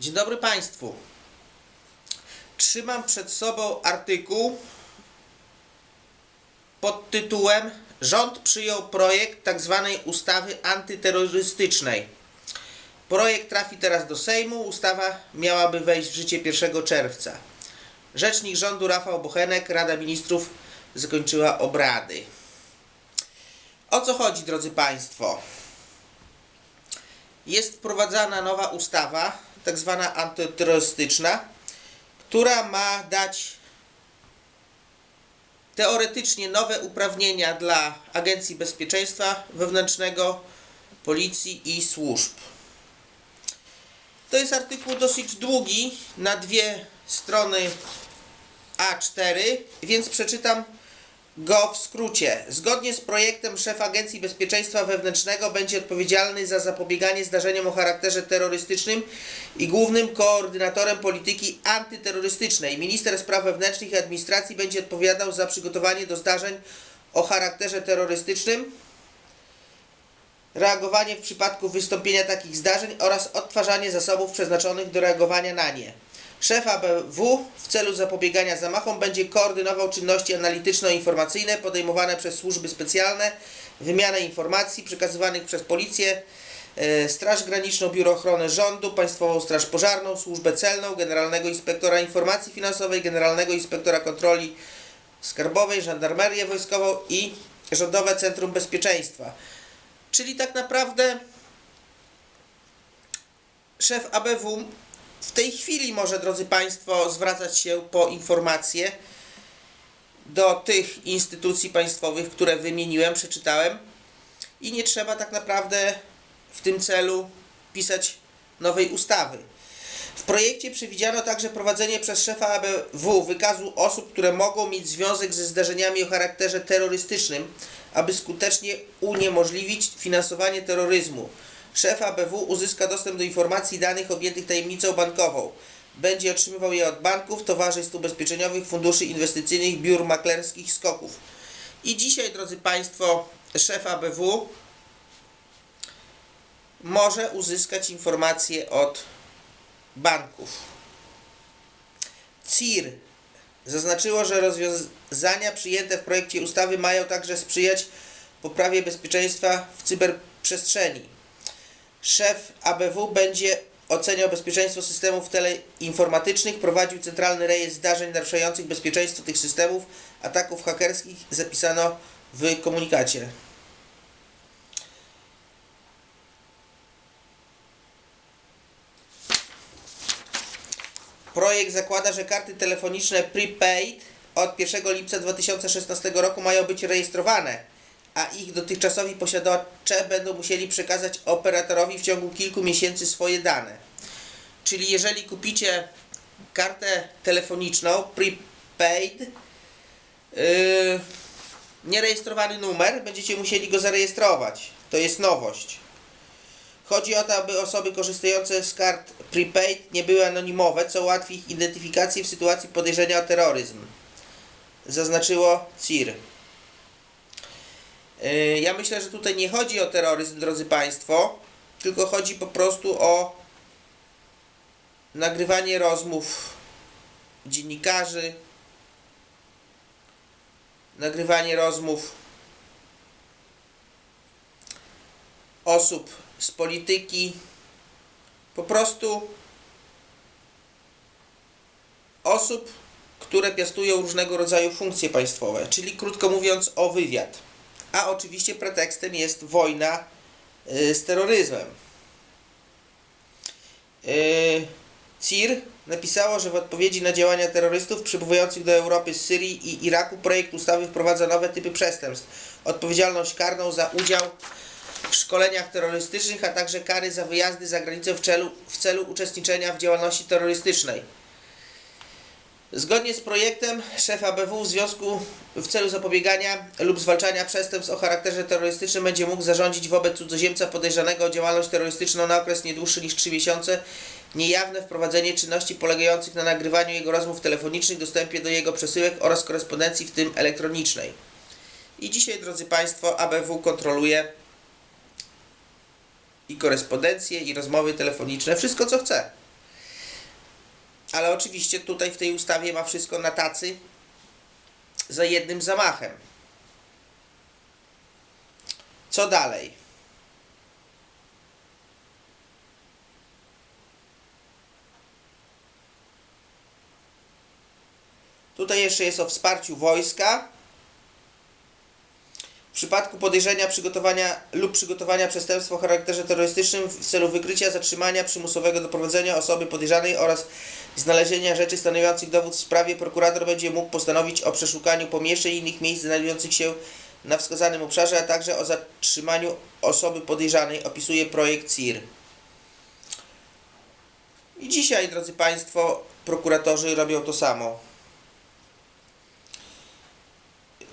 Dzień dobry Państwu. Trzymam przed sobą artykuł pod tytułem Rząd przyjął projekt tzw. ustawy antyterrorystycznej. Projekt trafi teraz do Sejmu. Ustawa miałaby wejść w życie 1 czerwca. Rzecznik rządu Rafał Bochenek, Rada Ministrów zakończyła obrady. O co chodzi, drodzy Państwo? jest wprowadzana nowa ustawa, tak zwana antyterrorystyczna, która ma dać teoretycznie nowe uprawnienia dla Agencji Bezpieczeństwa Wewnętrznego, Policji i służb. To jest artykuł dosyć długi, na dwie strony A4, więc przeczytam go w skrócie. Zgodnie z projektem szef Agencji Bezpieczeństwa Wewnętrznego będzie odpowiedzialny za zapobieganie zdarzeniom o charakterze terrorystycznym i głównym koordynatorem polityki antyterrorystycznej. Minister Spraw Wewnętrznych i Administracji będzie odpowiadał za przygotowanie do zdarzeń o charakterze terrorystycznym, reagowanie w przypadku wystąpienia takich zdarzeń oraz odtwarzanie zasobów przeznaczonych do reagowania na nie. Szef ABW w celu zapobiegania zamachom będzie koordynował czynności analityczno-informacyjne podejmowane przez służby specjalne, wymianę informacji przekazywanych przez Policję, e, Straż Graniczną, Biuro Ochrony Rządu, Państwową Straż Pożarną, Służbę Celną, Generalnego Inspektora Informacji Finansowej, Generalnego Inspektora Kontroli Skarbowej, Żandarmerię Wojskową i Rządowe Centrum Bezpieczeństwa. Czyli tak naprawdę szef ABW w tej chwili może, drodzy Państwo, zwracać się po informacje do tych instytucji państwowych, które wymieniłem, przeczytałem i nie trzeba tak naprawdę w tym celu pisać nowej ustawy. W projekcie przewidziano także prowadzenie przez szefa ABW wykazu osób, które mogą mieć związek ze zdarzeniami o charakterze terrorystycznym, aby skutecznie uniemożliwić finansowanie terroryzmu. Szef ABW uzyska dostęp do informacji i danych objętych tajemnicą bankową. Będzie otrzymywał je od banków, towarzystw ubezpieczeniowych, funduszy inwestycyjnych, biur maklerskich, skoków. I dzisiaj, drodzy Państwo, szef ABW może uzyskać informacje od banków. CIR zaznaczyło, że rozwiązania przyjęte w projekcie ustawy mają także sprzyjać poprawie bezpieczeństwa w cyberprzestrzeni. Szef ABW będzie oceniał bezpieczeństwo systemów teleinformatycznych, prowadził centralny rejestr zdarzeń naruszających bezpieczeństwo tych systemów, ataków hakerskich, zapisano w komunikacie. Projekt zakłada, że karty telefoniczne prepaid od 1 lipca 2016 roku mają być rejestrowane, a ich dotychczasowi posiadacze będą musieli przekazać operatorowi w ciągu kilku miesięcy swoje dane. Czyli jeżeli kupicie kartę telefoniczną prepaid, yy, nierejestrowany numer, będziecie musieli go zarejestrować. To jest nowość. Chodzi o to, aby osoby korzystające z kart prepaid nie były anonimowe, co ułatwi ich identyfikację w sytuacji podejrzenia o terroryzm. Zaznaczyło CIR. Yy, Ja myślę, że tutaj nie chodzi o terroryzm, drodzy Państwo, tylko chodzi po prostu o nagrywanie rozmów dziennikarzy, nagrywanie rozmów osób z polityki, po prostu osób, które piastują różnego rodzaju funkcje państwowe, czyli krótko mówiąc o wywiad. A oczywiście pretekstem jest wojna y, z terroryzmem. Y, CIR napisało, że w odpowiedzi na działania terrorystów przybywających do Europy z Syrii i Iraku projekt ustawy wprowadza nowe typy przestępstw. Odpowiedzialność karną za udział w szkoleniach terrorystycznych, a także kary za wyjazdy za granicę w celu, w celu uczestniczenia w działalności terrorystycznej. Zgodnie z projektem szef ABW w związku w celu zapobiegania lub zwalczania przestępstw o charakterze terrorystycznym będzie mógł zarządzić wobec cudzoziemca podejrzanego o działalność terrorystyczną na okres nie dłuższy niż 3 miesiące niejawne wprowadzenie czynności polegających na nagrywaniu jego rozmów telefonicznych, dostępie do jego przesyłek oraz korespondencji, w tym elektronicznej. I dzisiaj, drodzy Państwo, ABW kontroluje i korespondencję, i rozmowy telefoniczne, wszystko co chce. Ale oczywiście tutaj w tej ustawie ma wszystko na tacy za jednym zamachem. Co dalej? Tutaj jeszcze jest o wsparciu wojska. W przypadku podejrzenia przygotowania lub przygotowania przestępstwa o charakterze terrorystycznym w celu wykrycia, zatrzymania, przymusowego doprowadzenia osoby podejrzanej oraz znalezienia rzeczy stanowiących dowód w sprawie, prokurator będzie mógł postanowić o przeszukaniu pomieszczeń i innych miejsc znajdujących się na wskazanym obszarze, a także o zatrzymaniu osoby podejrzanej, opisuje projekt CIR. I dzisiaj, drodzy Państwo, prokuratorzy robią to samo.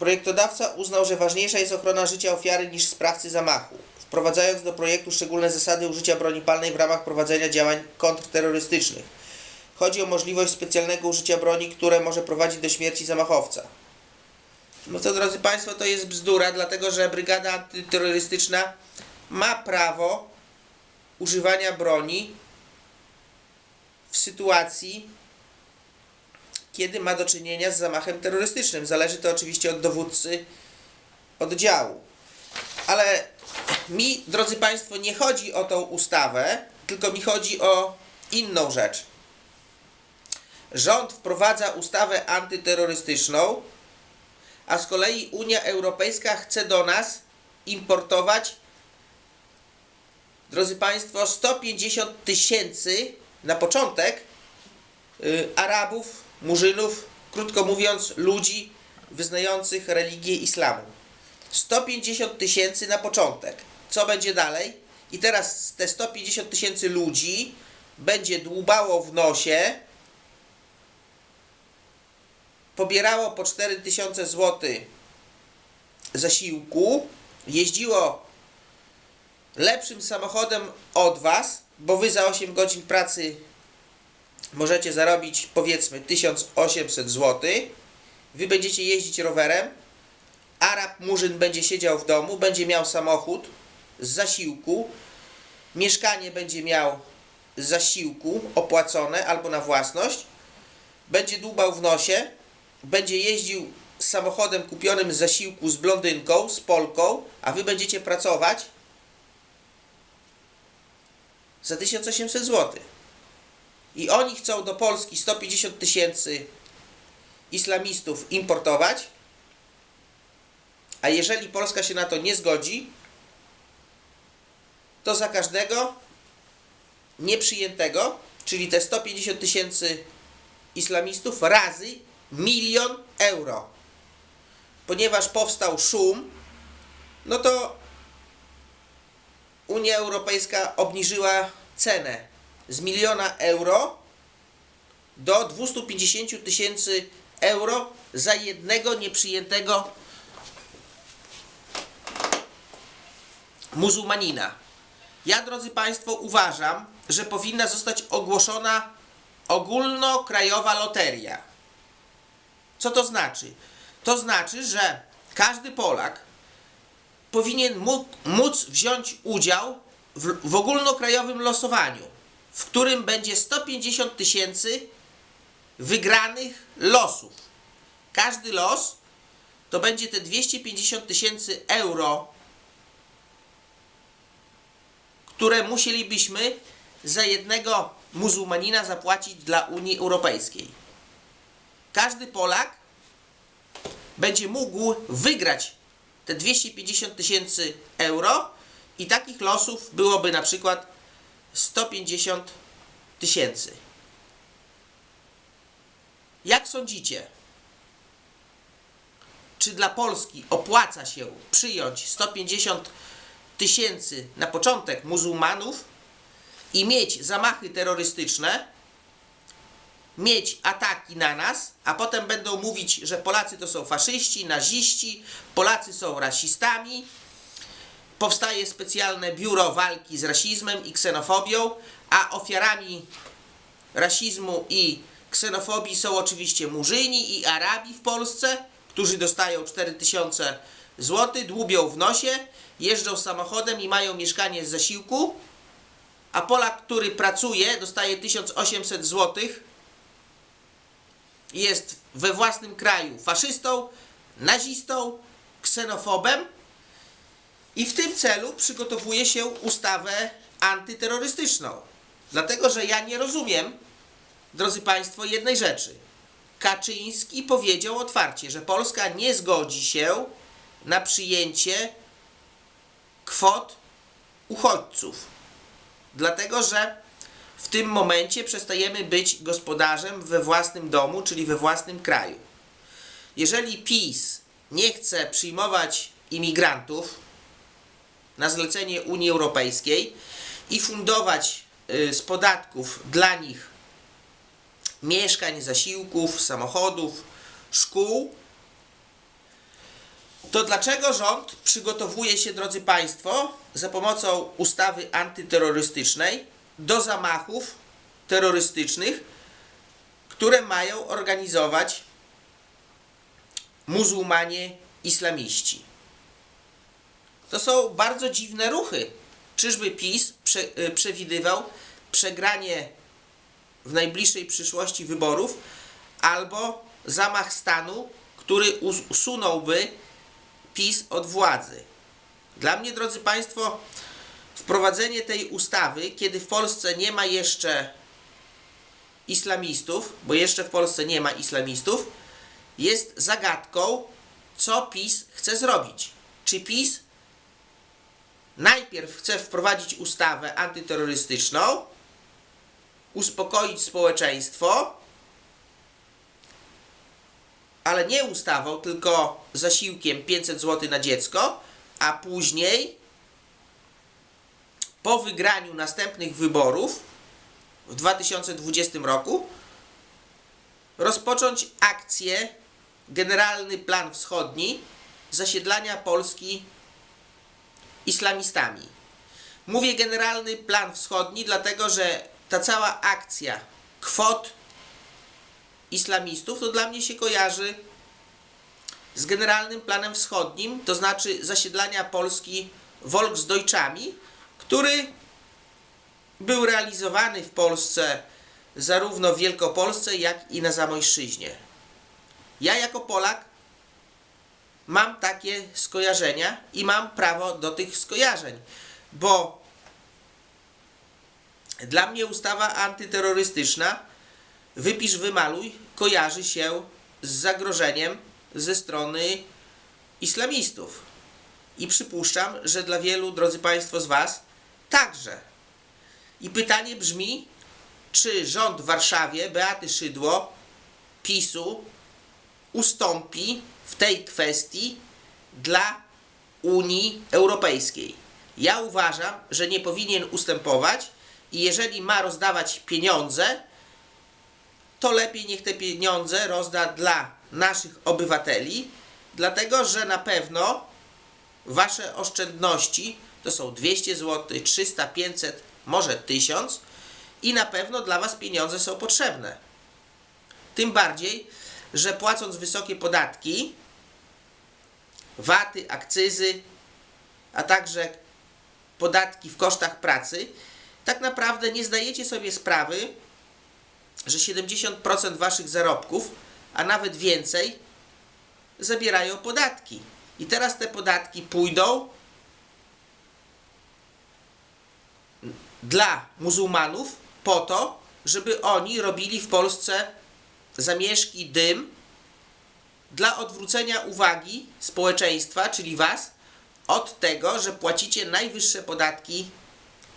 Projektodawca uznał, że ważniejsza jest ochrona życia ofiary niż sprawcy zamachu, wprowadzając do projektu szczególne zasady użycia broni palnej w ramach prowadzenia działań kontrterrorystycznych. Chodzi o możliwość specjalnego użycia broni, które może prowadzić do śmierci zamachowca. No to drodzy Państwo, to jest bzdura, dlatego że brygada antyterrorystyczna ma prawo używania broni w sytuacji, kiedy ma do czynienia z zamachem terrorystycznym. Zależy to oczywiście od dowódcy oddziału. Ale mi, drodzy Państwo, nie chodzi o tą ustawę, tylko mi chodzi o inną rzecz. Rząd wprowadza ustawę antyterrorystyczną, a z kolei Unia Europejska chce do nas importować, drodzy Państwo, 150 tysięcy na początek y, Arabów, Murzynów, krótko mówiąc, ludzi wyznających religię islamu. 150 tysięcy na początek. Co będzie dalej? I teraz te 150 tysięcy ludzi będzie dłubało w nosie, pobierało po 4000 zł zasiłku, jeździło lepszym samochodem od Was, bo Wy za 8 godzin pracy możecie zarobić powiedzmy 1800 zł. Wy będziecie jeździć rowerem. Arab Murzyn będzie siedział w domu, będzie miał samochód z zasiłku. Mieszkanie będzie miał z zasiłku opłacone albo na własność. Będzie dłubał w nosie. Będzie jeździł samochodem kupionym z zasiłku z blondynką, z Polką, a wy będziecie pracować za 1800 zł. I oni chcą do Polski 150 tysięcy islamistów importować, a jeżeli Polska się na to nie zgodzi, to za każdego nieprzyjętego, czyli te 150 tysięcy islamistów razy milion euro. Ponieważ powstał szum, no to Unia Europejska obniżyła cenę z miliona euro do 250 tysięcy euro za jednego nieprzyjętego muzułmanina. Ja, drodzy Państwo, uważam, że powinna zostać ogłoszona ogólnokrajowa loteria. Co to znaczy? To znaczy, że każdy Polak powinien móc wziąć udział w, w ogólnokrajowym losowaniu, w którym będzie 150 tysięcy wygranych losów. Każdy los to będzie te 250 tysięcy euro, które musielibyśmy za jednego muzułmanina zapłacić dla Unii Europejskiej. Każdy Polak będzie mógł wygrać te 250 tysięcy euro i takich losów byłoby na przykład 150 tysięcy. Jak sądzicie? Czy dla Polski opłaca się przyjąć 150 tysięcy na początek muzułmanów i mieć zamachy terrorystyczne, mieć ataki na nas, a potem będą mówić, że Polacy to są faszyści, naziści, Polacy są rasistami. Powstaje specjalne biuro walki z rasizmem i ksenofobią, a ofiarami rasizmu i ksenofobii są oczywiście Murzyni i Arabi w Polsce, którzy dostają 4000 zł, dłubią w nosie, jeżdżą samochodem i mają mieszkanie z zasiłku, a Polak, który pracuje, dostaje 1800 zł jest we własnym kraju faszystą, nazistą, ksenofobem i w tym celu przygotowuje się ustawę antyterrorystyczną. Dlatego, że ja nie rozumiem, drodzy Państwo, jednej rzeczy. Kaczyński powiedział otwarcie, że Polska nie zgodzi się na przyjęcie kwot uchodźców. Dlatego, że w tym momencie przestajemy być gospodarzem we własnym domu, czyli we własnym kraju. Jeżeli PiS nie chce przyjmować imigrantów na zlecenie Unii Europejskiej i fundować y, z podatków dla nich mieszkań, zasiłków, samochodów, szkół, to dlaczego rząd przygotowuje się, drodzy Państwo, za pomocą ustawy antyterrorystycznej do zamachów terrorystycznych, które mają organizować muzułmanie islamiści? To są bardzo dziwne ruchy. Czyżby PiS prze, y, przewidywał przegranie w najbliższej przyszłości wyborów albo zamach stanu, który us- usunąłby PiS od władzy. Dla mnie, drodzy Państwo, wprowadzenie tej ustawy, kiedy w Polsce nie ma jeszcze islamistów, bo jeszcze w Polsce nie ma islamistów, jest zagadką, co PiS chce zrobić. Czy PiS najpierw chce wprowadzić ustawę antyterrorystyczną, uspokoić społeczeństwo, ale nie ustawą, tylko zasiłkiem 500 zł na dziecko, a później po wygraniu następnych wyborów w 2020 roku rozpocząć akcję Generalny Plan Wschodni zasiedlania Polski islamistami. Mówię Generalny Plan Wschodni, dlatego że ta cała akcja kwot islamistów to dla mnie się kojarzy z Generalnym Planem Wschodnim, to znaczy zasiedlania Polski Volksdeutschami, który był realizowany w Polsce zarówno w Wielkopolsce, jak i na Zamojszczyźnie. Ja jako Polak mam takie skojarzenia i mam prawo do tych skojarzeń, bo dla mnie ustawa antyterrorystyczna, wypisz, wymaluj, kojarzy się z zagrożeniem ze strony islamistów. I przypuszczam, że dla wielu, drodzy Państwo z Was, także. I pytanie brzmi, czy rząd w Warszawie, Beaty Szydło, PiSu, ustąpi w tej kwestii dla Unii Europejskiej. Ja uważam, że nie powinien ustępować i jeżeli ma rozdawać pieniądze, to lepiej niech te pieniądze rozda dla naszych obywateli, dlatego że na pewno wasze oszczędności to są 200 zł, 300, 500, może 1000 i na pewno dla was pieniądze są potrzebne. Tym bardziej, że płacąc wysokie podatki, waty, akcyzy, a także podatki w kosztach pracy, tak naprawdę nie zdajecie sobie sprawy, że 70% waszych zarobków, a nawet więcej, zabierają podatki. I teraz te podatki pójdą dla muzułmanów po to, żeby oni robili w Polsce zamieszki, dym, dla odwrócenia uwagi społeczeństwa, czyli was, od tego, że płacicie najwyższe podatki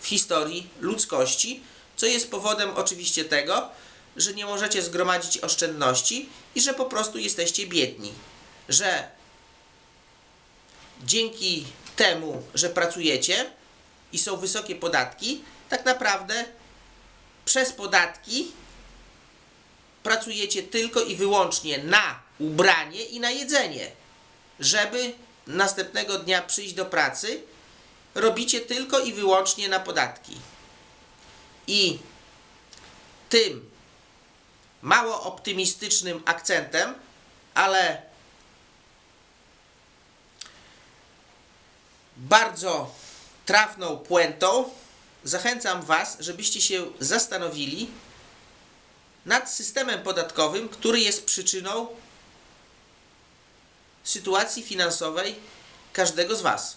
w historii ludzkości, co jest powodem oczywiście tego, że nie możecie zgromadzić oszczędności i że po prostu jesteście biedni. Że dzięki temu, że pracujecie i są wysokie podatki, tak naprawdę przez podatki pracujecie tylko i wyłącznie na ubranie i na jedzenie. Żeby następnego dnia przyjść do pracy, robicie tylko i wyłącznie na podatki. I tym mało optymistycznym akcentem, ale bardzo trafną puentą zachęcam Was, żebyście się zastanowili, nad systemem podatkowym, który jest przyczyną sytuacji finansowej każdego z Was.